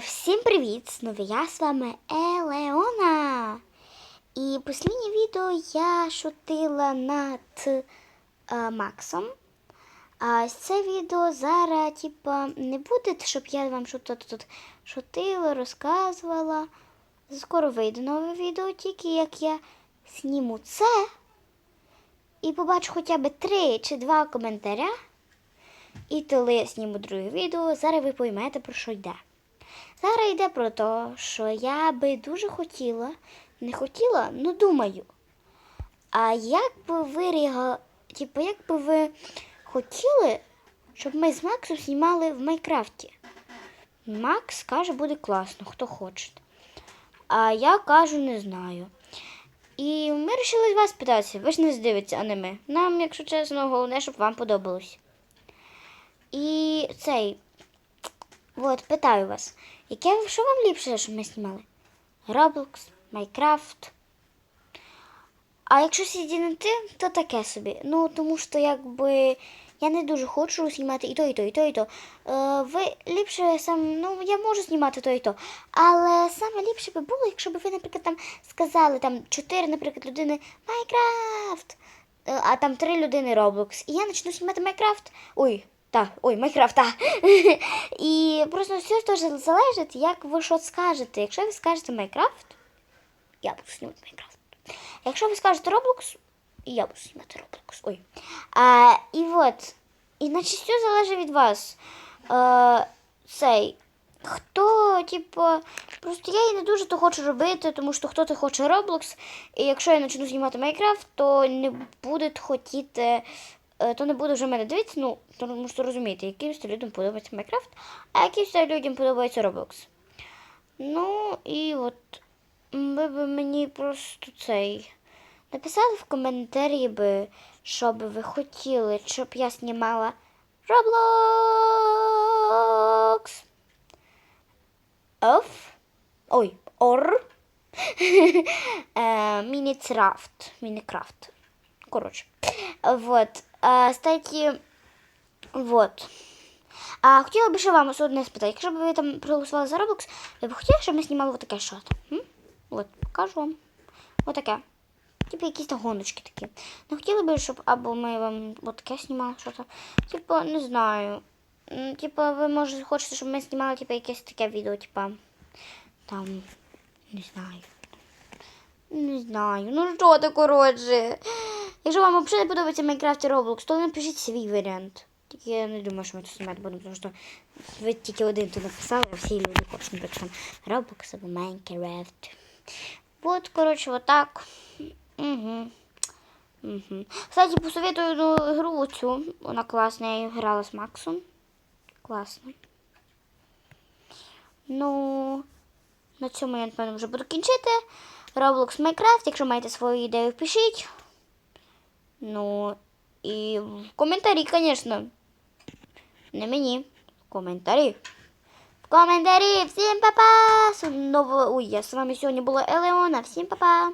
Всім привіт! Знову я з вами Елеона. І останнє відео я шутила над а, Максом. А це відео зараз, типа, не буде, щоб я вам щось тут, шутила, розказувала. Скоро вийде нове відео, тільки як я зніму це і побачу хоча б три чи два коментаря. І коли я зніму друге відео, зараз ви поймете, про що йде. Зараз йде про те, що я би дуже хотіла, не хотіла, ну думаю. А як би ви реага... типу, як би ви хотіли, щоб ми з Максом знімали в Майнкрафті? Макс каже, буде класно, хто хоче. А я кажу, не знаю. І ми вирішили вас питатися. Ви ж не здивитеся, а не ми. Нам, якщо чесно, головне, щоб вам подобалось. І цей. От, питаю вас, яке що вам ліпше, щоб ми знімали? Roblox, Minecraft. А якщо сидіти, то таке собі. Ну, тому що якби я не дуже хочу знімати і то, і то, і то, і то. Е, ви ліпше сам, ну я можу знімати то і то. Але саме ліпше би було, якщо б ви, наприклад, там сказали там чотири, наприклад, людини Майнкрафт, е, а там три людини Roblox. І я почну знімати Майнкрафт. Ой, так, ой, Майнкрафт, так. І просто все теж залежить, як ви що скажете. Якщо ви скажете Майнкрафт, я буду знімати Майнкрафт. Якщо ви скажете Roblox, я буду знімати Roblox. Ой. А, і от, і значить все залежить від вас. А, цей. Хто, типу, просто я і не дуже то хочу робити, тому що хто то хоче Roblox, і якщо я почну знімати Майнкрафт, то не буде хотіти, то не буде вже мене дивитися, ну, тому що розумієте, якимось людям подобається Майнкрафт, а якимось людям подобається Roblox. Ну, і от ви б мені просто цей. Написали в коментарі би, що би ви хотіли, щоб я знімала Roblox. Of. Ой. Е, Мінікрафт. Мінікрафт. Коротше. Вот. А, Кстати, вот. А хотіла б ще вам одне спитати. Якщо б ви там проголосували за Roblox, ви б хотіли, щоб ми знімали отаке? М? От, покажу вам. Отаке. Типу якісь там гоночки такі. Не хотіли б, щоб або ми вам от таке знімали щось. Типу, не знаю. Типу, ви може хочете, щоб ми знімали типу, якесь таке відео, типу. Там. Не знаю. Не знаю. Ну що ти, коротше. Якщо вам взагалі подобається Майнкрафт і Roblox, то напишіть свій варіант. Тільки я не думаю, що ми це знімати будемо, тому що ви тільки один тут написали, а всі люди хочуть, там Roblox або Minecraft. Вот, коротше, вот так. Угу. Угу. Кстати, посоветую ну, гру цю. Вона класна, я грала з Максом. Класно. Ну, на цьому я, напевно, вже буду кінчити. Roblox Minecraft, якщо маєте свою ідею, пишіть. Ну, і в коментарі, звісно. Не мені. В коментарі. В коментарі. Всім па-па! Ой, я з вами сьогодні була Елеона. Всім па-па!